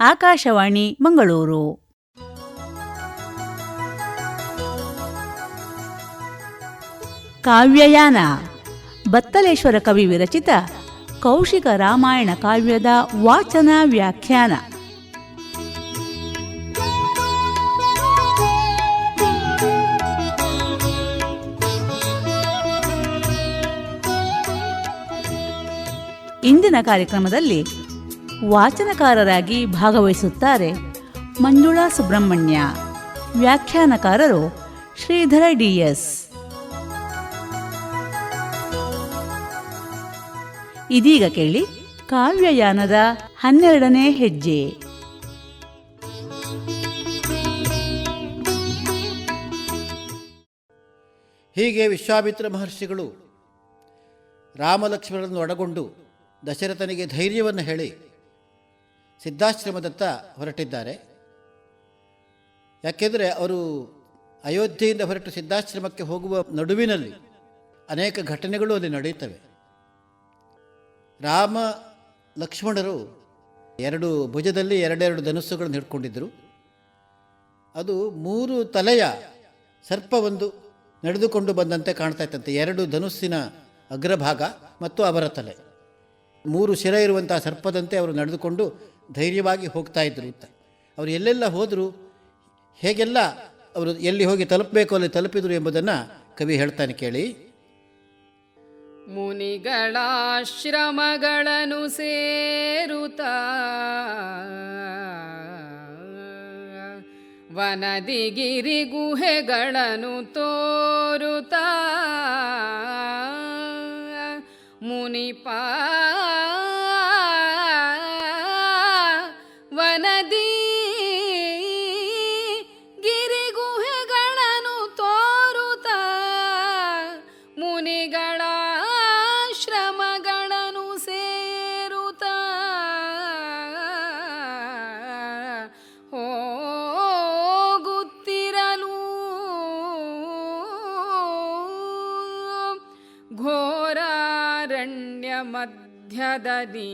ಆಕಾಶವಾಣಿ ಮಂಗಳೂರು. ಕಾವ್ಯಯಾನ ಬತ್ತಲೇಶ್ವರ ಕವಿ ವಿರಚಿತ ಕೌಶಿಕ ರಾಮಾಯಣ ಕಾವ್ಯದ ವಾಚನ ವ್ಯಾಖ್ಯಾನ. ಇಂದಿನ ಕಾರ್ಯಕ್ರಮದಲ್ಲಿ ವಾಚನಕಾರರಾಗಿ ಭಾಗವಹಿಸುತ್ತಾರೆ ಮಂಜುಳಾ ಸುಬ್ರಹ್ಮಣ್ಯ. ವ್ಯಾಖ್ಯಾನಕಾರರು ಶ್ರೀಧರ ಡಿಎಸ್ ಇದೀಗ ಕೇಳಿ ಕಾವ್ಯಯಾನದ ಹನ್ನೆರಡನೇ ಹೆಜ್ಜೆ. ಹೀಗೆ ವಿಶ್ವಾಮಿತ್ರ ಮಹರ್ಷಿಗಳು ರಾಮಲಕ್ಷ್ಮಣರನ್ನು ಒಳಗೊಂಡು ದಶರಥನಿಗೆ ಧೈರ್ಯವನ್ನು ಹೇಳಿ ಸಿದ್ಧಾಶ್ರಮದತ್ತ ಹೊರಟಿದ್ದಾರೆ. ಯಾಕೆಂದರೆ ಅವರು ಅಯೋಧ್ಯೆಯಿಂದ ಹೊರಟು ಸಿದ್ಧಾಶ್ರಮಕ್ಕೆ ಹೋಗುವ ನಡುವಿನಲ್ಲಿ ಅನೇಕ ಘಟನೆಗಳು ಅಲ್ಲಿ ನಡೆಯುತ್ತವೆ. ರಾಮ, ಲಕ್ಷ್ಮಣರು ಎರಡು ಭುಜದಲ್ಲಿ ಎರಡೆರಡು ಧನುಸ್ಸುಗಳನ್ನು ಹಿಡ್ಕೊಂಡಿದ್ದರು. ಅದು ಮೂರು ತಲೆಯ ಸರ್ಪವೊಂದು ನಡೆದುಕೊಂಡು ಬಂದಂತೆ ಕಾಣ್ತಾ ಇತ್ತಂತೆ. ಎರಡು ಧನುಸ್ಸಿನ ಅಗ್ರಭಾಗ ಮತ್ತು ಅವರ ತಲೆ. ಮೂರು ಶಿರ ಇರುವಂತಹ ಸರ್ಪದಂತೆ ಅವರು ನಡೆದುಕೊಂಡು ಧೈರ್ಯವಾಗಿ ಹೋಗ್ತಾ ಇದ್ದರು ಅಂತ. ಅವರು ಎಲ್ಲೆಲ್ಲ ಹೋದರೂ, ಹೇಗೆಲ್ಲ ಅವರು ಎಲ್ಲಿ ಹೋಗಿ ತಲುಪಬೇಕು, ಅಲ್ಲಿ ತಲುಪಿದರು ಎಂಬುದನ್ನು ಕವಿ ಹೇಳ್ತಾನೆ ಕೇಳಿ. ಮುನಿಗಳಾಶ್ರಮಗಳನ್ನು ಸೇರುತ್ತ ವನದಿಗಿರಿ ಗುಹೆಗಳನ್ನು ತೋರುತ್ತ ಮುನಿಪ ಮಧ್ಯದಲ್ಲಿ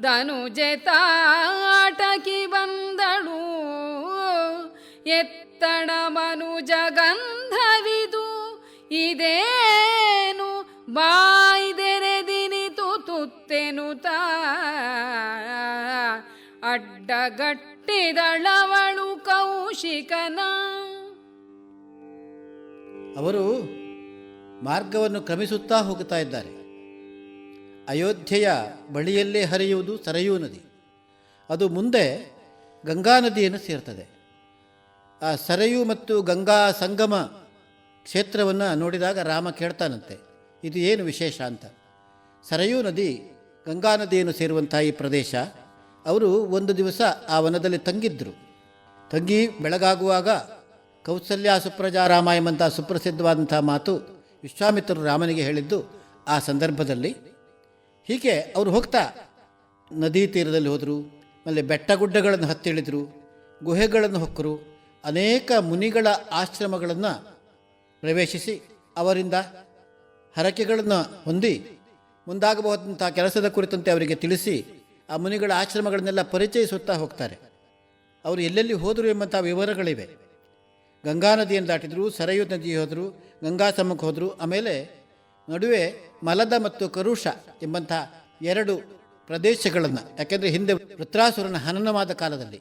ಧನುಜೆ ತಾಟಕಿ ಬಂದಳು. ಎತ್ತಣ ಮನುಜಗಂಧವಿದು ಇದೇನು ಬಾಯ್ದೆರೆದಿನಿತು ತುತ್ತೆನು ತ. ಅಡ್ಡಗಟ್ಟಿದಳವಳು ಕೌಶಿಕನ. ಅವರು ಮಾರ್ಗವನ್ನು ಕ್ರಮಿಸುತ್ತಾ ಹೋಗುತ್ತಾ ಇದ್ದಾರೆ. ಅಯೋಧ್ಯೆಯ ಬಳಿಯಲ್ಲೇ ಹರಿಯುವುದು ಸರಯೂ ನದಿ. ಅದು ಮುಂದೆ ಗಂಗಾ ನದಿಯನ್ನು ಸೇರ್ತದೆ. ಆ ಸರಯು ಮತ್ತು ಗಂಗಾ ಸಂಗಮ ಕ್ಷೇತ್ರವನ್ನು ನೋಡಿದಾಗ ರಾಮ ಕೇಳ್ತಾನಂತೆ, ಇದು ಏನು ವಿಶೇಷ ಅಂತ? ಸರಯೂ ನದಿ, ಗಂಗಾ ನದಿಯನ್ನು ಸೇರುವಂಥ ಈ ಪ್ರದೇಶ. ಅವರು ಒಂದು ದಿವಸ ಆ ವನದಲ್ಲಿ ತಂಗಿದ್ದರು ತಂಗಿ ಬೆಳಗಾಗುವಾಗ ಕೌಸಲ್ಯ ಸುಪ್ರಜಾ ಎಂಬಂಥ ಸುಪ್ರಸಿದ್ಧವಾದಂಥ ಮಾತು ವಿಶ್ವಾಮಿತ್ರರು ರಾಮನಿಗೆ ಹೇಳಿದ್ದು ಆ ಸಂದರ್ಭದಲ್ಲಿ. ಹೀಗೆ ಅವರು ಹೋಗ್ತಾ ನದಿ ತೀರದಲ್ಲಿ ಹೋದರು, ಆಮೇಲೆ ಬೆಟ್ಟ ಗುಡ್ಡಗಳನ್ನು ಹತ್ತಿಳಿದರು, ಗುಹೆಗಳನ್ನು ಹೊಕ್ಕರು, ಅನೇಕ ಮುನಿಗಳ ಆಶ್ರಮಗಳನ್ನು ಪ್ರವೇಶಿಸಿ ಅವರಿಂದ ಹರಕೆಗಳನ್ನು ಹೊಂದಿ ಮುಂದಾಗಬಹುದಂಥ ಕೆಲಸದ ಕುರಿತಂತೆ ಅವರಿಗೆ ತಿಳಿಸಿ ಆ ಮುನಿಗಳ ಆಶ್ರಮಗಳನ್ನೆಲ್ಲ ಪರಿಚಯಿಸುತ್ತಾ ಹೋಗ್ತಾರೆ. ಅವರು ಎಲ್ಲೆಲ್ಲಿ ಹೋದರು ಎಂಬಂಥ ವಿವರಗಳಿವೆ. ಗಂಗಾ ನದಿಯನ್ನು ದಾಟಿದರು ಸರಯು ನದಿ ಹೋದರು, ಗಂಗಾ ಸಮಕ್ಕೆ ಹೋದರು, ಆಮೇಲೆ ನಡುವೆ ಮಲದ ಮತ್ತು ಕರುಷ ಎಂಬಂಥ ಎರಡು ಪ್ರದೇಶಗಳನ್ನು, ಯಾಕೆಂದರೆ ಹಿಂದೆ ವೃತ್ರಾಸುರನ ಹನನವಾದ ಕಾಲದಲ್ಲಿ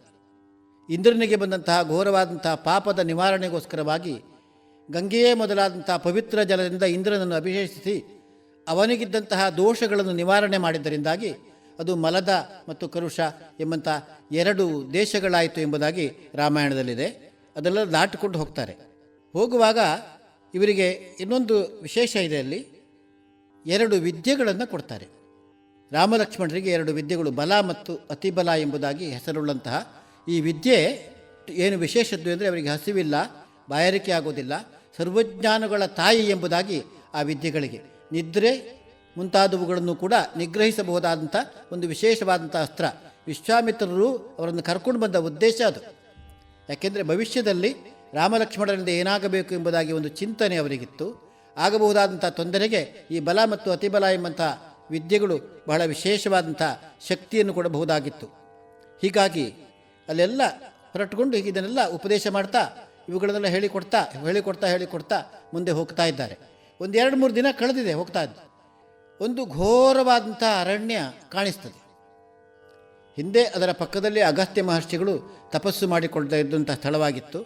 ಇಂದ್ರನಿಗೆ ಬಂದಂತಹ ಘೋರವಾದಂತಹ ಪಾಪದ ನಿವಾರಣೆಗೋಸ್ಕರವಾಗಿ ಗಂಗೆಯೇ ಮೊದಲಾದಂತಹ ಪವಿತ್ರ ಜಲದಿಂದ ಇಂದ್ರನನ್ನು ಅಭಿಷೇಕಿಸಿ ಅವನಿಗಿದ್ದಂತಹ ದೋಷಗಳನ್ನು ನಿವಾರಣೆ ಮಾಡಿದ್ದರಿಂದಾಗಿ ಅದು ಮಲದ ಮತ್ತು ಕರುಷ ಎಂಬಂಥ ಎರಡು ದೇಶಗಳಾಯಿತು ಎಂಬುದಾಗಿ ರಾಮಾಯಣದಲ್ಲಿದೆ. ಅದೆಲ್ಲ ದಾಟಿಕೊಂಡು ಹೋಗ್ತಾರೆ. ಹೋಗುವಾಗ ಇವರಿಗೆ ಇನ್ನೊಂದು ವಿಶೇಷ ಇದೆ ಅಲ್ಲಿ. ಎರಡು ವಿದ್ಯೆಗಳನ್ನು ಕೊಡ್ತಾರೆ. ರಾಮಲಕ್ಷ್ಮಣರಿಗೆ ಎರಡು ವಿದ್ಯೆಗಳು ಬಲ ಮತ್ತು ಅತಿಬಲ ಎಂಬುದಾಗಿ ಹೆಸರುಳ್ಳಂತಹ ಈ ವಿದ್ಯೆ ಏನು ವಿಶೇಷದ್ದು ಅಂದರೆ ಅವರಿಗೆ ಹಸಿವಿಲ್ಲ, ಬಾಯಾರಿಕೆ ಆಗೋದಿಲ್ಲ, ಸರ್ವಜ್ಞಾನಗಳ ತಾಯಿ ಎಂಬುದಾಗಿ ಆ ವಿದ್ಯೆಗಳಿಗೆ. ನಿದ್ರೆ ಮುಂತಾದವುಗಳನ್ನು ಕೂಡ ನಿಗ್ರಹಿಸಬಹುದಾದಂಥ ಒಂದು ವಿಶೇಷವಾದಂಥ ಅಸ್ತ್ರ. ವಿಶ್ವಾಮಿತ್ರರು ಅವರನ್ನು ಕರ್ಕೊಂಡು ಬಂದ ಉದ್ದೇಶ ಅದು. ಯಾಕೆಂದರೆ ಭವಿಷ್ಯದಲ್ಲಿ ರಾಮಲಕ್ಷ್ಮಣರಿಂದ ಏನಾಗಬೇಕು ಎಂಬುದಾಗಿ ಒಂದು ಚಿಂತನೆ ಅವರಿಗಿತ್ತು. ಆಗಬಹುದಾದಂಥ ತೊಂದರೆಗೆ ಈ ಬಲ ಮತ್ತು ಅತಿಬಲ ಎಂಬಂಥ ವಿದ್ಯೆಗಳು ಬಹಳ ವಿಶೇಷವಾದಂಥ ಶಕ್ತಿಯನ್ನು ಕೊಡಬಹುದಾಗಿತ್ತು. ಹೀಗಾಗಿ ಅಲ್ಲೆಲ್ಲ ಹೊರಟುಕೊಂಡು ಇದನ್ನೆಲ್ಲ ಉಪದೇಶ ಮಾಡ್ತಾ ಇವುಗಳನ್ನೆಲ್ಲ ಹೇಳಿಕೊಡ್ತಾ ಹೇಳಿಕೊಡ್ತಾ ಹೇಳಿಕೊಡ್ತಾ ಮುಂದೆ ಹೋಗ್ತಾ ಇದ್ದಾರೆ. ಒಂದು ಎರಡು ಮೂರು ದಿನ ಕಳೆದಿದೆ ಹೋಗ್ತಾ ಇದ್ದು. ಒಂದು ಘೋರವಾದಂಥ ಅರಣ್ಯ ಕಾಣಿಸ್ತದೆ. ಹಿಂದೆ ಅದರ ಪಕ್ಕದಲ್ಲಿ ಅಗಸ್ತ್ಯ ಮಹರ್ಷಿಗಳು ತಪಸ್ಸು ಮಾಡಿಕೊಳ್ತಾ ಇದ್ದಂಥ ಸ್ಥಳವಾಗಿತ್ತು.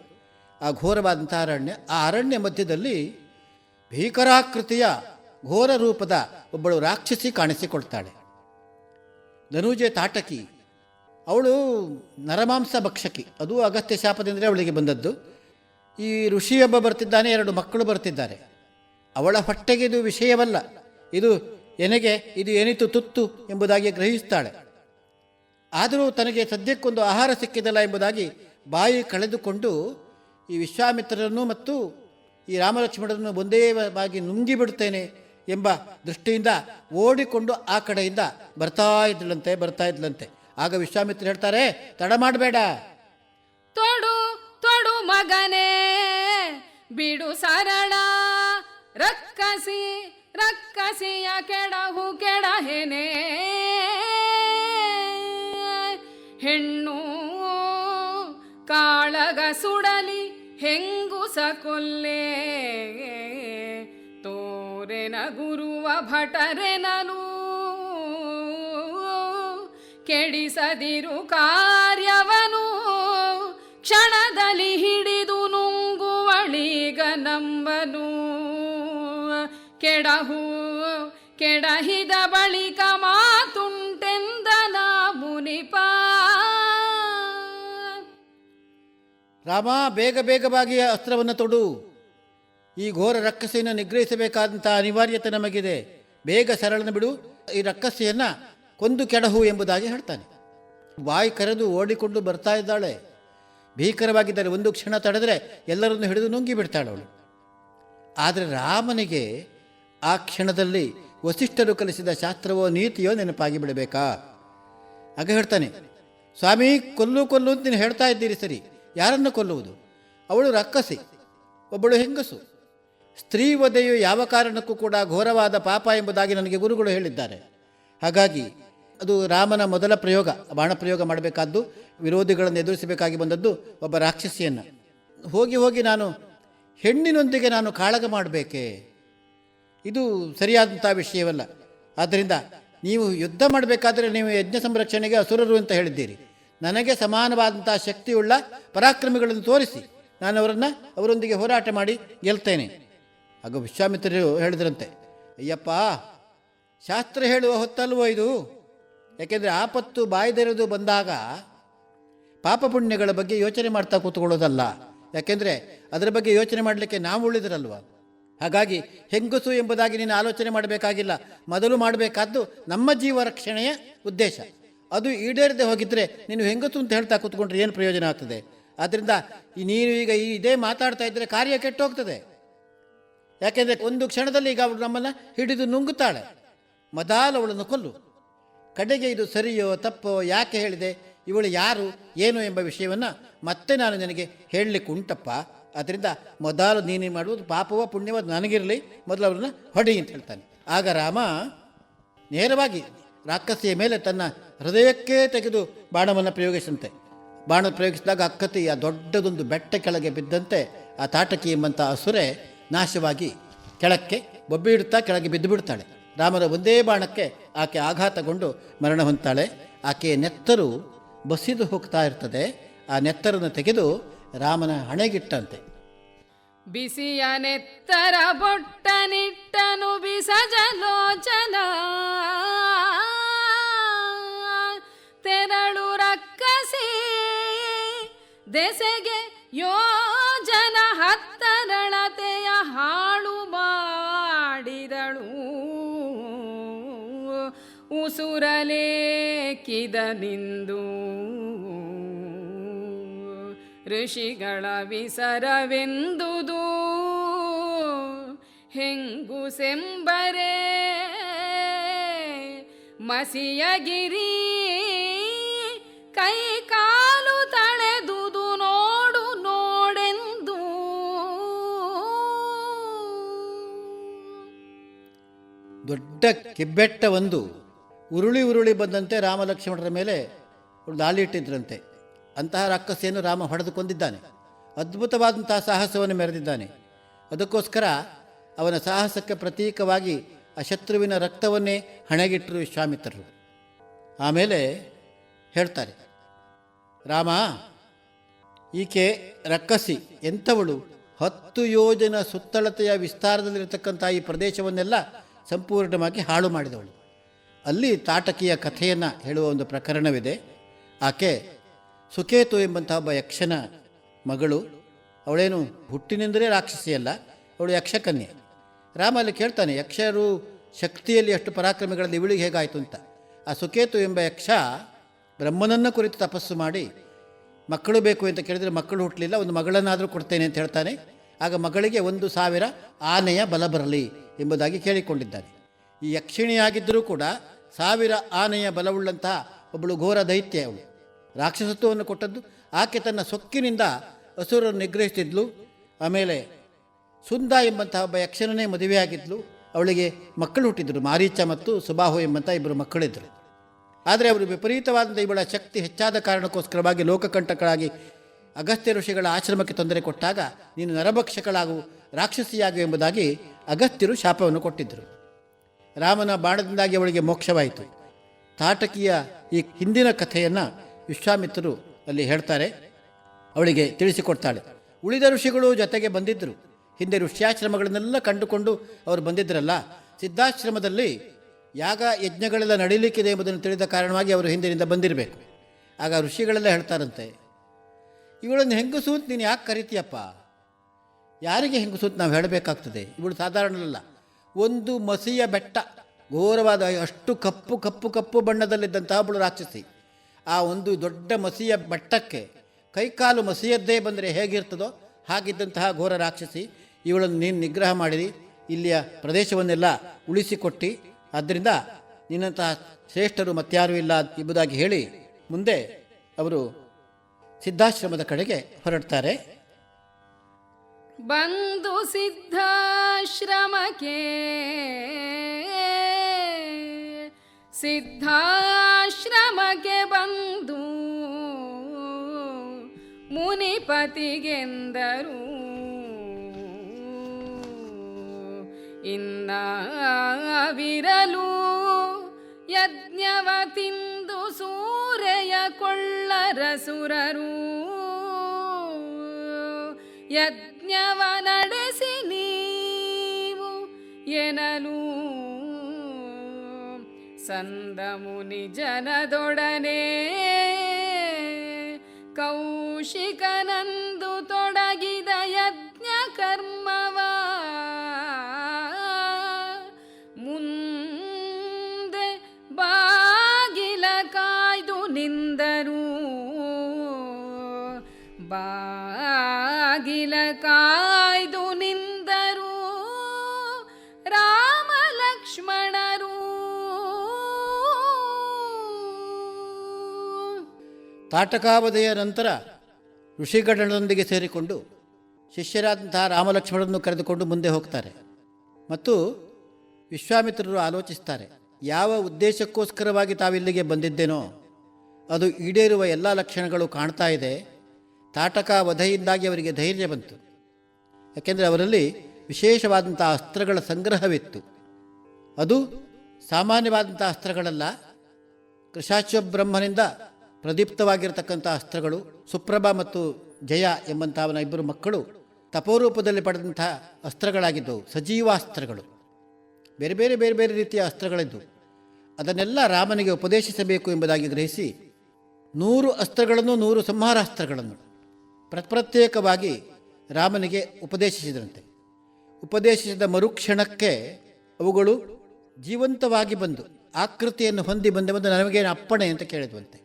ಆ ಘೋರವಾದಂಥ ಅರಣ್ಯ, ಆ ಅರಣ್ಯ ಮಧ್ಯದಲ್ಲಿ ಭೀಕರಾಕೃತಿಯ ಘೋರ ರೂಪದ ಒಬ್ಬಳು ರಾಕ್ಷಸಿ ಕಾಣಿಸಿಕೊಳ್ತಾಳೆ. ಧನುಜೆ ತಾಟಕಿ, ಅವಳು ನರಮಾಂಸ ಭಕ್ಷಕಿ. ಅದು ಅಗತ್ಯ ಶಾಪದಿಂದಲೇ ಅವಳಿಗೆ ಬಂದದ್ದು. ಈ ಋಷಿಯೊಬ್ಬ ಬರ್ತಿದ್ದಾನೆ, ಎರಡು ಮಕ್ಕಳು ಬರ್ತಿದ್ದಾರೆ. ಅವಳ ಹೊಟ್ಟೆಗೆ ಇದು ವಿಷಯವಲ್ಲ. ಇದು ಎನಗೆ, ಇದು ಏನಿತ್ತು ತುತ್ತು ಎಂಬುದಾಗಿ ಗ್ರಹಿಸ್ತಾಳೆ. ಆದರೂ ತನಗೆ ಸದ್ಯಕ್ಕೊಂದು ಆಹಾರ ಸಿಕ್ಕಿದಲ್ಲ ಎಂಬುದಾಗಿ ಬಾಯಿ ಕಳೆದುಕೊಂಡು ಈ ವಿಶ್ವಾಮಿತ್ರರನ್ನು ಮತ್ತು ಈ ರಾಮಲಕ್ಷ್ಮಣರನ್ನು ಒಂದೇ ಬಾಗಿ ನುಂಗಿ ಬಿಡುತ್ತೇನೆ ಎಂಬ ದೃಷ್ಟಿಯಿಂದ ಓಡಿಕೊಂಡು ಆ ಕಡೆಯಿಂದ ಬರ್ತಾ ಇದ್ಲಂತೆ ಬರ್ತಾ ಇದ್ಲಂತೆ. ಆಗ ವಿಶ್ವಾಮಿತ್ರ ಹೇಳ್ತಾರೆ, ತಡ ಮಾಡಬೇಡ. ತೊಡು ತೊಡು ಮಗನೇ, ಬಿಡು ಸರಳ. ರಕ್ಕಸಿ, ರಕ್ಕಸಿಯ ಕೆಡಹು ಕೆಡಹೆನೆ. ಹೆಣ್ಣು ಕಾಳಗ ಸುಡಲಿ ಹೆಂಗುಸ ಕೊಲ್ಲೇ. ತೋರೆನ ಗುರುವ ಭಟರೆನನು ಕೆಡಿಸದಿರು ಕಾರ್ಯವನು. ಕ್ಷಣದಲ್ಲಿ ಹಿಡಿದು ನುಂಗುವಳೀಗ ನಂಬನು. ಕೆಡಹು ಕೆಡಹಿದ ಬಳಿಕ ಮಾತುಂಟೆಂದನ ರಾಮ, ಬೇಗ ಬೇಗವಾಗಿ ಅಸ್ತ್ರವನ್ನು ತೊಡು. ಈ ಘೋರ ರಕ್ಕಸೆಯನ್ನು ನಿಗ್ರಹಿಸಬೇಕಾದಂಥ ಅನಿವಾರ್ಯತೆ ನಮಗಿದೆ. ಬೇಗ ಸರಳನ ಬಿಡು. ಈ ರಕ್ಕಸೆಯನ್ನು ಕೊಂದು ಕೆಡಹು ಎಂಬುದಾಗಿ ಹೇಳ್ತಾನೆ. ಬಾಯಿ ಕರೆದು ಓಡಿಕೊಂಡು ಬರ್ತಾ ಇದ್ದಾಳೆ. ಭೀಕರವಾಗಿದ್ದಾರೆ ಒಂದು ಕ್ಷಣ ತಡೆದರೆ ಎಲ್ಲರನ್ನು ಹಿಡಿದು ನುಂಗಿ ಬಿಡ್ತಾಳೆ ಅವಳು. ಆದರೆ ರಾಮನಿಗೆ ಆ ಕ್ಷಣದಲ್ಲಿ ವಸಿಷ್ಠರು ಕಲಿಸಿದ ಶಾಸ್ತ್ರವೋ ನೀತಿಯೋ ನೆನಪಾಗಿ ಬಿಡಬೇಕಾ? ಆಗ ಹೇಳ್ತಾನೆ, ಸ್ವಾಮಿ, ಕೊಲ್ಲು ಕೊಲ್ಲು ಅಂತ ನೀನು ಹೇಳ್ತಾ ಇದ್ದೀರಿ, ಸರಿ. ಯಾರನ್ನು ಕೊಲ್ಲುವುದು? ಅವಳು ರಕ್ಕಸಿ, ಒಬ್ಬಳು ಹೆಂಗಸು. ಸ್ತ್ರೀ ವಧೆಯು ಯಾವ ಕಾರಣಕ್ಕೂ ಕೂಡ ಘೋರವಾದ ಪಾಪ ಎಂಬುದಾಗಿ ನನಗೆ ಗುರುಗಳು ಹೇಳಿದ್ದಾರೆ. ಹಾಗಾಗಿ ಅದು ರಾಮನ ಮೊದಲ ಪ್ರಯೋಗ, ಬಾಣ ಪ್ರಯೋಗ ಮಾಡಬೇಕಾದ್ದು, ವಿರೋಧಿಗಳನ್ನು ಎದುರಿಸಬೇಕಾಗಿ ಬಂದದ್ದು ಒಬ್ಬ ರಾಕ್ಷಸಿಯನ್ನು. ಹೋಗಿ ಹೋಗಿ ನಾನು ಹೆಣ್ಣಿನೊಂದಿಗೆ ನಾನು ಕಾಳಗ ಮಾಡಬೇಕೇ? ಇದು ಸರಿಯಾದಂಥ ವಿಷಯವಲ್ಲ. ಆದ್ದರಿಂದ ನೀವು ಯುದ್ಧ ಮಾಡಬೇಕಾದರೆ ನೀವು ಯಜ್ಞ ಸಂರಕ್ಷಣೆಗೆ ಅಸುರರು ಅಂತ ಹೇಳಿದ್ದೀರಿ. ನನಗೆ ಸಮಾನವಾದಂಥ ಶಕ್ತಿಯುಳ್ಳ ಪರಾಕ್ರಮಿಗಳನ್ನು ತೋರಿಸಿ ನಾನು ಅವರನ್ನು ಅವರೊಂದಿಗೆ ಹೋರಾಟ ಮಾಡಿ ಗೆಲ್ತೇನೆ. ಆಗ ವಿಶ್ವಾಮಿತ್ರರು ಹೇಳಿದ್ರಂತೆ, ಅಯ್ಯಪ್ಪ, ಶಾಸ್ತ್ರ ಹೇಳುವ ಹೊತ್ತಲ್ವೋ ಇದು? ಯಾಕೆಂದರೆ ಆಪತ್ತು ಬಾಯ್ದೆರೆದು ಬಂದಾಗ ಪಾಪ ಪುಣ್ಯಗಳ ಬಗ್ಗೆ ಯೋಚನೆ ಮಾಡ್ತಾ ಕೂತ್ಕೊಳ್ಳೋದಲ್ಲ. ಯಾಕೆಂದರೆ ಅದರ ಬಗ್ಗೆ ಯೋಚನೆ ಮಾಡಲಿಕ್ಕೆ ನಾವು ಉಳಿದ್ರಲ್ವ. ಹಾಗಾಗಿ ಹೆಂಗಸು ಎಂಬುದಾಗಿ ನೀನು ಆಲೋಚನೆ ಮಾಡಬೇಕಾಗಿಲ್ಲ. ಮೊದಲು ಮಾಡಬೇಕಾದ್ದು ನಮ್ಮ ಜೀವ ರಕ್ಷಣೆಯ ಉದ್ದೇಶ. ಅದು ಈಡೇರದೆ ಹೋಗಿದ್ರೆ ನೀನು ಹೆಂಗಸು ಅಂತ ಹೇಳ್ತಾ ಕೂತ್ಕೊಂಡ್ರೆ ಏನು ಪ್ರಯೋಜನ ಆಗ್ತದೆ? ಆದ್ದರಿಂದ ನೀನು ಈಗ ಇದೇ ಮಾತಾಡ್ತಾ ಇದ್ದರೆ ಕಾರ್ಯ ಕೆಟ್ಟು ಹೋಗ್ತದೆ ಯಾಕೆಂದರೆ ಒಂದು ಕ್ಷಣದಲ್ಲಿ ಈಗ ಅವಳು ನಮ್ಮನ್ನು ಹಿಡಿದು ನುಂಗುತ್ತಾಳೆ. ಮೊದಲು ಅವಳನ್ನು ಕೊಲ್ಲು. ಕಡೆಗೆ ಇದು ಸರಿಯೋ ತಪ್ಪೋ ಯಾಕೆ ಹೇಳಿದೆ? ಇವಳು ಯಾರು, ಏನು ಎಂಬ ವಿಷಯವನ್ನು ಮತ್ತೆ ನಾನು ನಿನಗೆ ಹೇಳಲಿಕ್ಕೆ ಉಂಟಪ್ಪ. ಅದರಿಂದ ಮೊದಲು ನೀನೇನು ಮಾಡುವುದು ಪಾಪವೋ ಪುಣ್ಯವೋ ನನಗಿರಲಿ, ಮೊದಲು ಅವ್ರನ್ನ ಹೊಡಿ ಅಂತ ಹೇಳ್ತಾನೆ. ಆಗ ರಾಮ ನೇರವಾಗಿ ರಾಕ್ಷಸಿಯ ಮೇಲೆ ತನ್ನ ಹೃದಯಕ್ಕೇ ತೆಗೆದು ಬಾಣವನ್ನು ಪ್ರಯೋಗಿಸಂತೆ ಬಾಣ ಪ್ರಯೋಗಿಸಿದಾಗ ಅಕ್ಕತಿಯ ದೊಡ್ಡದೊಂದು ಬೆಟ್ಟ ಕೆಳಗೆ ಬಿದ್ದಂತೆ ಆ ತಾಟಕಿ ಎಂಬಂಥ ಅಸುರೆ ನಾಶವಾಗಿ ಕೆಳಕ್ಕೆ ಬೊಬ್ಬಿಡುತ್ತಾ ಕೆಳಗೆ ಬಿದ್ದು ಬಿಡ್ತಾಳೆ ರಾಮನ ಒಂದೇ ಬಾಣಕ್ಕೆ ಆಕೆ ಆಘಾತಗೊಂಡು ಮರಣ ಹೊಂದ್ತಾಳೆ. ಆಕೆಯ ನೆತ್ತರು ಬಸಿದು ಹೋಗ್ತಾ ಇರ್ತದೆ. ಆ ನೆತ್ತರನ್ನು ತೆಗೆದು ರಾಮನ ಹಣೆಗಿಟ್ಟಂತೆ. ಬಿಸಿಯ ನೆತ್ತರ ಬೊಟ್ಟನಿಟ್ಟನು ಬಿಸಜಲೋಚನ. ತೆರಳು ರಕ್ಕಸಿ ದೆಸೆಗೆ ಯೋಜನ ಹತ್ತರಳತೆಯ ಹಾಳು ಮಾಡಿದಳು. ಉಸುರಲೇಕಿದ ನಿಂದು ಋಷಿಗಳ ವಿಸರವೆಂದುದು. ಹೆಂಗುಸೆಂಬರೆ ಮಸಿಯಗಿರಿ ಕೈ ಕಾಲು ತಳೆದುದು ನೋಡು ನೋಡೆಂದು. ದೊಡ್ಡ ಕೆಬ್ಬೆಟ್ಟ ಒಂದು ಉರುಳಿ ಉರುಳಿ ಬಂದಂತೆ ರಾಮಲಕ್ಷ್ಮಣರ ಮೇಲೆ ಒಂದು ದಾಳಿ ಇಟ್ಟಿದ್ರಂತೆ. ಅಂತಹ ರಾಕ್ಷಸಿಯನ್ನು ರಾಮ ಹೊಡೆದುಕೊಂಡಿದ್ದಾನೆ. ಅದ್ಭುತವಾದಂತಹ ಸಾಹಸವನ್ನು ಮೆರೆದಿದ್ದಾನೆ. ಅದಕ್ಕೋಸ್ಕರ ಅವನ ಸಾಹಸಕ್ಕೆ ಪ್ರತೀಕವಾಗಿ ಆ ಶತ್ರುವಿನ ರಕ್ತವನ್ನೇ ಹಣೆಗಿಟ್ಟರು ವಿಶ್ವಾಮಿತ್ರರು. ಆಮೇಲೆ ಹೇಳ್ತಾರೆ, ರಾಮ, ಈಕೆ ರಕ್ಕಸಿ, ಎಂಥವಳು? ಹತ್ತು ಯೋಜನ ಸುತ್ತಳತೆಯ ವಿಸ್ತಾರದಲ್ಲಿರತಕ್ಕಂಥ ಈ ಪ್ರದೇಶವನ್ನೆಲ್ಲ ಸಂಪೂರ್ಣವಾಗಿ ಹಾಳು ಮಾಡಿದವಳು. ಅಲ್ಲಿ ತಾಟಕಿಯ ಕಥೆಯನ್ನು ಹೇಳುವ ಒಂದು ಪ್ರಕರಣವಿದೆ. ಆಕೆ ಸುಕೇತು ಎಂಬಂತಹ ಒಬ್ಬ ಯಕ್ಷನ ಮಗಳು, ಅವಳೇನು ಹುಟ್ಟಿನಿಂದಲೇ ರಾಕ್ಷಸಿಯಲ್ಲ ಅವಳು ಯಕ್ಷಕನ್ಯೆ. ರಾಮ ಅಲ್ಲಿ ಕೇಳ್ತಾನೆ, ಯಕ್ಷರು ಶಕ್ತಿಯಲ್ಲಿ ಅಷ್ಟು ಪರಾಕ್ರಮಿಗಳಲ್ಲಿ ಇವಳಿಗೆ ಹೇಗಾಯಿತು ಅಂತ. ಆ ಸುಕೇತು ಎಂಬ ಯಕ್ಷ ಬ್ರಹ್ಮನನ್ನು ಕುರಿತು ತಪಸ್ಸು ಮಾಡಿ, ಮಕ್ಕಳು ಬೇಕು ಅಂತ ಕೇಳಿದರೆ ಮಕ್ಕಳು ಹುಟ್ಟಲಿಲ್ಲ ಒಂದು ಮಗಳನ್ನಾದರೂ ಕೊಡ್ತೇನೆ ಅಂತ ಹೇಳ್ತಾನೆ. ಆಗ ಮಗಳಿಗೆ ಒಂದು ಸಾವಿರ ಆನೆಯ ಬಲ ಬರಲಿ ಎಂಬುದಾಗಿ ಕೇಳಿಕೊಂಡಿದ್ದಾನೆ. ಈ ಯಕ್ಷಿಣಿಯಾಗಿದ್ದರೂ ಕೂಡ ಸಾವಿರ ಆನೆಯ ಬಲವುಳ್ಳಂತಹ ಒಬ್ಬಳು ಘೋರ ದೈತ್ಯ ಅವಳು. ರಾಕ್ಷಸತ್ವವನ್ನು ಕೊಟ್ಟದ್ದು. ಆಕೆ ತನ್ನ ಸೊಕ್ಕಿನಿಂದ ಹಸುರನ್ನು ನಿಗ್ರಹಿಸ್ತಿದ್ಲು. ಆಮೇಲೆ ಸುಂದ ಎಂಬಂತಹ ಒಬ್ಬ ಯಕ್ಷನೇ ಮದುವೆಯಾಗಿದ್ಲು. ಅವಳಿಗೆ ಮಕ್ಕಳು ಹುಟ್ಟಿದ್ರು, ಮಾರೀಚ ಮತ್ತು ಸುಬಾಹು ಎಂಬಂಥ ಇಬ್ಬರು ಮಕ್ಕಳಿದ್ದರು ಆದರೆ ಅವರು ವಿಪರೀತವಾದಂಥ ಇವಳ ಶಕ್ತಿ ಹೆಚ್ಚಾದ ಕಾರಣಕ್ಕೋಸ್ಕರವಾಗಿ ಲೋಕಕಂಟಕಳಾಗಿ ಅಗಸ್ತ್ಯ ಋಷಿಗಳ ಆಶ್ರಮಕ್ಕೆ ತೊಂದರೆ ಕೊಟ್ಟಾಗ ನೀನು ನರಭಕ್ಷಕಳಾಗು, ರಾಕ್ಷಸಿಯಾಗು ಎಂಬುದಾಗಿ ಅಗಸ್ತ್ಯರು ಶಾಪವನ್ನು ಕೊಟ್ಟಿದ್ದರು ರಾಮನ ಬಾಣದಿಂದಾಗಿ ಅವಳಿಗೆ ಮೋಕ್ಷವಾಯಿತು. ತಾಟಕಿಯ ಈ ಹಿಂದಿನ ಕಥೆಯನ್ನು ವಿಶ್ವಾಮಿತ್ರರು ಅಲ್ಲಿ ಹೇಳ್ತಾರೆ, ಅವಳಿಗೆ ತಿಳಿಸಿಕೊಡ್ತಾಳೆ. ಉಳಿದ ಋಷಿಗಳು ಜೊತೆಗೆ ಬಂದಿದ್ದರು ಹಿಂದೆ ಋಷ್ಯಾಶ್ರಮಗಳನ್ನೆಲ್ಲ ಕಂಡುಕೊಂಡು ಅವರು ಬಂದಿದ್ದರಲ್ಲ ಸಿದ್ಧಾಶ್ರಮದಲ್ಲಿ ಯಾಗ ಯಜ್ಞಗಳೆಲ್ಲ ನಡೀಲಿಕ್ಕಿದೆ ಎಂಬುದನ್ನು ತಿಳಿದ ಕಾರಣವಾಗಿ ಅವರು ಹಿಂದಿನಿಂದ ಬಂದಿರಬೇಕು. ಆಗ ಋಷಿಗಳೆಲ್ಲ ಹೇಳ್ತಾರಂತೆ, ಇವಳನ್ನು ಹೆಂಗಸು ಅಂತ ನೀನು ಯಾಕೆ ಕರಿತೀಯಪ್ಪ? ಯಾರಿಗೆ ಹೆಂಗಸು ಅಂತ ನಾವು ಹೇಳಬೇಕಾಗ್ತದೆ? ಇವಳು ಸಾಧಾರಣಲ್ಲ ಒಂದು ಮಸಿಯ ಬೆಟ್ಟ, ಘೋರವಾದ ಅಷ್ಟು ಕಪ್ಪು ಕಪ್ಪು ಕಪ್ಪು ಬಣ್ಣದಲ್ಲಿದ್ದಂತಹ ಒಬ್ಬಳು ರಾಕ್ಷಸಿ. ಆ ಒಂದು ದೊಡ್ಡ ಮಸಿಯ ಬಟ್ಟಕ್ಕೆ ಕೈಕಾಲು ಮಸಿಯದ್ದೇ ಬಂದರೆ ಹೇಗಿರ್ತದೋ ಹಾಗಿದ್ದಂತಹ ಘೋರ ರಾಕ್ಷಸಿ, ಇವಳನ್ನು ನೀನು ನಿಗ್ರಹ ಮಾಡಿರಿ, ಇಲ್ಲಿಯ ಪ್ರದೇಶವನ್ನೆಲ್ಲ ಉಳಿಸಿಕೊಟ್ಟಿ, ಆದ್ದರಿಂದ ನಿನ್ನಂತಹ ಶ್ರೇಷ್ಠರು ಮತ್ಯಾರೂ ಇಲ್ಲ ಎಂಬುದಾಗಿ ಹೇಳಿ ಮುಂದೆ ಅವರು ಸಿದ್ಧಾಶ್ರಮದ ಕಡೆಗೆ ಹೊರಡ್ತಾರೆ. ಬಂದು ಸಿದ್ಧಾಶ್ರಮಕ್ಕೆ ಸಿದ್ಧಾಶ್ರಮಕ್ಕೆ ಬಂದು ಮುನಿಪತಿಗೆಂದರು. ಇನ್ನಾವಿರಲು ಯಜ್ಞವ ತಿಂದು ಸೂರೆಯ ಕೊಳ್ಳರಸುರರು ಯಜ್ಞವ ನಡೆಸಿ ನೀವು ಎನಲು ಸಂದಮುನಿ ಜನದೊಡನೆ ಕೌಶಿಕನಂದು ತಾಟಕಾವಧೆಯ ನಂತರ ಋಷಿಗಣದೊಂದಿಗೆ ಸೇರಿಕೊಂಡು ಶಿಷ್ಯರಾದಂತಹ ರಾಮಲಕ್ಷ್ಮಣರನ್ನು ಕರೆದುಕೊಂಡು ಮುಂದೆ ಹೋಗ್ತಾರೆ. ಮತ್ತು ವಿಶ್ವಾಮಿತ್ರರು ಆಲೋಚಿಸ್ತಾರೆ, ಯಾವ ಉದ್ದೇಶಕ್ಕೋಸ್ಕರವಾಗಿ ತಾವಿಲ್ಲಿಗೆ ಬಂದಿದ್ದೇನೋ, ಅದು ಈಡೇರುವ ಎಲ್ಲ ಲಕ್ಷಣಗಳು ಕಾಣ್ತಾ ಇದೆ ತಾಟಕ ವಧೆಯಿಂದಾಗಿ ಅವರಿಗೆ ಧೈರ್ಯ ಬಂತು. ಯಾಕೆಂದರೆ ಅವರಲ್ಲಿ ವಿಶೇಷವಾದಂಥ ಅಸ್ತ್ರಗಳ ಸಂಗ್ರಹವಿತ್ತು. ಅದು ಸಾಮಾನ್ಯವಾದಂಥ ಅಸ್ತ್ರಗಳಲ್ಲ ಕೃಷಾಚ್ಯ ಬ್ರಹ್ಮನಿಂದ ಪ್ರದೀಪ್ತವಾಗಿರತಕ್ಕಂಥ ಅಸ್ತ್ರಗಳು ಸುಪ್ರಭಾ ಮತ್ತು ಜಯ ಎಂಬಂಥ ಅವನ ಇಬ್ಬರು ಮಕ್ಕಳು ತಪೋರೂಪದಲ್ಲಿ ಪಡೆದಂತಹ ಅಸ್ತ್ರಗಳಾಗಿದ್ದವು ಸಜೀವಾಸ್ತ್ರಗಳು ಬೇರೆ ಬೇರೆ ಬೇರೆ ಬೇರೆ ರೀತಿಯ ಅಸ್ತ್ರಗಳಿದ್ದವು ಅದನ್ನೆಲ್ಲ ರಾಮನಿಗೆ ಉಪದೇಶಿಸಬೇಕು ಎಂಬುದಾಗಿ ಗ್ರಹಿಸಿ ನೂರು ಅಸ್ತ್ರಗಳನ್ನು ನೂರು ಸಂಹಾರಾಸ್ತ್ರಗಳನ್ನು ಪ್ರತ್ಯೇಕವಾಗಿ ರಾಮನಿಗೆ ಉಪದೇಶಿಸಿದಂತೆ ಉಪದೇಶಿಸಿದ ಮರುಕ್ಷಣಕ್ಕೆ ಅವುಗಳು ಜೀವಂತವಾಗಿ ಬಂದು ಆಕೃತಿಯನ್ನು ಹೊಂದಿ ಬಂದೆಂದು ನಮಗೇನು ಅಪ್ಪಣೆ ಅಂತ ಕೇಳಿದ್ವಂತೆ.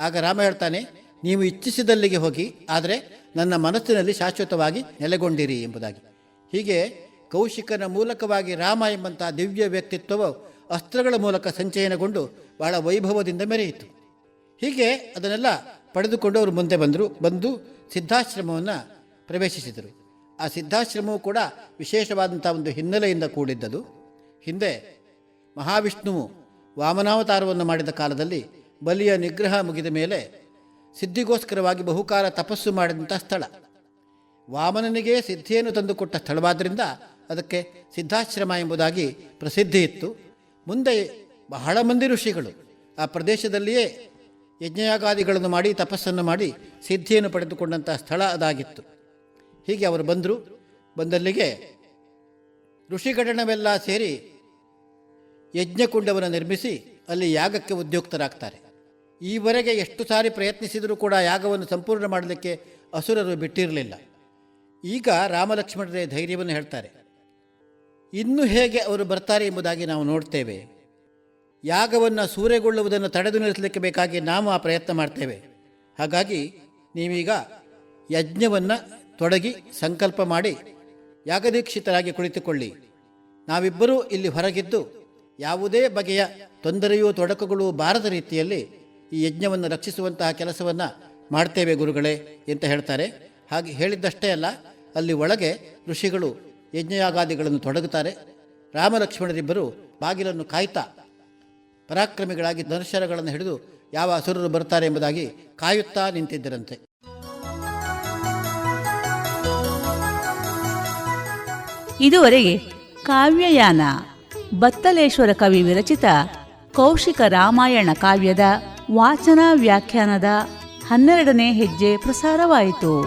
ಆಗ ರಾಮ ಹೇಳ್ತಾನೆ, ನೀವು ಇಚ್ಛಿಸಿದಲ್ಲಿಗೆ ಹೋಗಿ, ಆದರೆ ನನ್ನ ಮನಸ್ಸಿನಲ್ಲಿ ಶಾಶ್ವತವಾಗಿ ನೆಲೆಗೊಂಡಿರಿ ಎಂಬುದಾಗಿ. ಹೀಗೆ ಕೌಶಿಕನ ಮೂಲಕವಾಗಿ ರಾಮ ಎಂಬಂತಹ ದಿವ್ಯ ವ್ಯಕ್ತಿತ್ವವು ಅಸ್ತ್ರಗಳ ಮೂಲಕ ಸಂಚಯನಗೊಂಡು ಬಹಳ ವೈಭವದಿಂದ ಮೆರೆಯಿತು. ಹೀಗೆ ಅದನ್ನೆಲ್ಲ ಪಡೆದುಕೊಂಡು ಅವರು ಮುಂದೆ ಬಂದರು, ಬಂದು ಸಿದ್ಧಾಶ್ರಮವನ್ನು ಪ್ರವೇಶಿಸಿದರು. ಆ ಸಿದ್ಧಾಶ್ರಮವು ಕೂಡ ವಿಶೇಷವಾದಂಥ ಒಂದು ಹಿನ್ನೆಲೆಯಿಂದ ಕೂಡಿದ್ದದು. ಹಿಂದೆ ಮಹಾವಿಷ್ಣುವು ವಾಮನಾವತಾರವನ್ನು ಮಾಡಿದ ಕಾಲದಲ್ಲಿ ಬಲಿಯ ನಿಗ್ರಹ ಮುಗಿದ ಮೇಲೆ ಸಿದ್ಧಿಗೋಸ್ಕರವಾಗಿ ಬಹುಕಾಲ ತಪಸ್ಸು ಮಾಡಿದಂಥ ಸ್ಥಳ. ವಾಮನನಿಗೆ ಸಿದ್ಧಿಯನ್ನು ತಂದುಕೊಟ್ಟ ಸ್ಥಳವಾದ್ದರಿಂದ ಅದಕ್ಕೆ ಸಿದ್ಧಾಶ್ರಮ ಎಂಬುದಾಗಿ ಪ್ರಸಿದ್ಧಿ ಇತ್ತು. ಮುಂದೆ ಬಹಳ ಮಂದಿ ಋಷಿಗಳು ಆ ಪ್ರದೇಶದಲ್ಲಿಯೇ ಯಜ್ಞಯಾಗಾದಿಗಳನ್ನು ಮಾಡಿ, ತಪಸ್ಸನ್ನು ಮಾಡಿ ಸಿದ್ಧಿಯನ್ನು ಪಡೆದುಕೊಂಡಂಥ ಸ್ಥಳ ಅದಾಗಿತ್ತು. ಹೀಗೆ ಅವರು ಬಂದರು. ಬಂದಲ್ಲಿಗೆ ಋಷಿಗಣವೆಲ್ಲ ಸೇರಿ ಯಜ್ಞಕುಂಡವನ್ನು ನಿರ್ಮಿಸಿ ಅಲ್ಲಿ ಯಾಗಕ್ಕೆ ಉದ್ಯುಕ್ತರಾಗ್ತಾರೆ. ಈವರೆಗೆ ಎಷ್ಟು ಸಾರಿ ಪ್ರಯತ್ನಿಸಿದರೂ ಕೂಡ ಯಾಗವನ್ನು ಸಂಪೂರ್ಣ ಮಾಡಲಿಕ್ಕೆ ಅಸುರರು ಬಿಟ್ಟಿರಲಿಲ್ಲ. ಈಗ ರಾಮಲಕ್ಷ್ಮಣರೇ ಧೈರ್ಯವನ್ನು ಹೇಳ್ತಾರೆ. ಇನ್ನು ಹೇಗೆ ಅವರು ಬರ್ತಾರೆ ಎಂಬುದಾಗಿ ನಾವು ನೋಡ್ತೇವೆ. ಯಾಗವನ್ನು ಸೂರೆಗೊಳ್ಳುವುದನ್ನು ತಡೆದು ನಿಲ್ಲಿಸಲಿಕ್ಕೆ ಬೇಕಾಗಿ ನಾವು ಆ ಪ್ರಯತ್ನ ಮಾಡ್ತೇವೆ. ಹಾಗಾಗಿ ನೀವೀಗ ಯಜ್ಞವನ್ನು ತೊಡಗಿ ಸಂಕಲ್ಪ ಮಾಡಿ ಯಾಗದೀಕ್ಷಿತರಾಗಿ ಕುಳಿತುಕೊಳ್ಳಿ. ನಾವಿಬ್ಬರೂ ಇಲ್ಲಿ ಹೊರಗಿದ್ದು ಯಾವುದೇ ಬಗೆಯ ತೊಂದರೆಯೂ ತೊಡಕುಗಳು ಬಾರದ ರೀತಿಯಲ್ಲಿ ಈ ಯಜ್ಞವನ್ನು ರಕ್ಷಿಸುವಂತಹ ಕೆಲಸವನ್ನು ಮಾಡ್ತೇವೆ ಗುರುಗಳೇ ಅಂತ ಹೇಳ್ತಾರೆ. ಹಾಗೆ ಹೇಳಿದ್ದಷ್ಟೇ ಅಲ್ಲ, ಅಲ್ಲಿ ಒಳಗೆ ಋಷಿಗಳು ಯಜ್ಞಯಾಗಾದಿಗಳನ್ನು ತೊಡಗುತ್ತಾರೆ. ರಾಮಲಕ್ಷ್ಮಣರಿಬ್ಬರು ಬಾಗಿಲನ್ನು ಕಾಯ್ತಾ ಪರಾಕ್ರಮಿಗಳಾಗಿ ಧನುಷ್ಯರಗಳನ್ನು ಹಿಡಿದು ಯಾವ ಅಸುರರು ಬರ್ತಾರೆ ಎಂಬುದಾಗಿ ಕಾಯುತ್ತಾ ನಿಂತಿದ್ದರಂತೆ. ಇದುವರೆಗೆ ಕಾವ್ಯಯಾನ ಬತ್ತಲೇಶ್ವರ ಕವಿ ವಿರಚಿತ ಕೌಶಿಕ ರಾಮಾಯಣ ಕಾವ್ಯದ ವಾಚನ ವ್ಯಾಖ್ಯಾನದ ಹನ್ನೆರಡನೇ ಹೆಜ್ಜೆ ಪ್ರಸಾರವಾಯಿತು.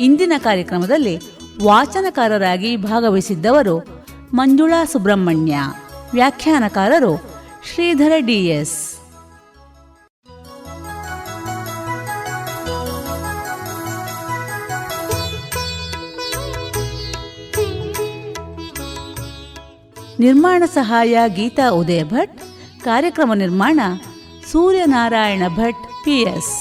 ಇಂದಿನ ಕಾರ್ಯಕ್ರಮದಲ್ಲಿ ವಾಚನಕಾರರಾಗಿ ಭಾಗವಹಿಸಿದ್ದವರು ಮಂಜುಳಾ ಸುಬ್ರಹ್ಮಣ್ಯ ವ್ಯಾಖ್ಯಾನಕಾರರು ಶ್ರೀಧರ ಡಿಎಸ್ ನಿರ್ಮಾಣ ಸಹಾಯ ಗೀತಾ ಉದಯ ಭಟ್ ಕಾರ್ಯಕ್ರಮ ನಿರ್ಮಾಣ ಸೂರ್ಯನಾರಾಯಣ ಭಟ್ ಪಿಎಸ್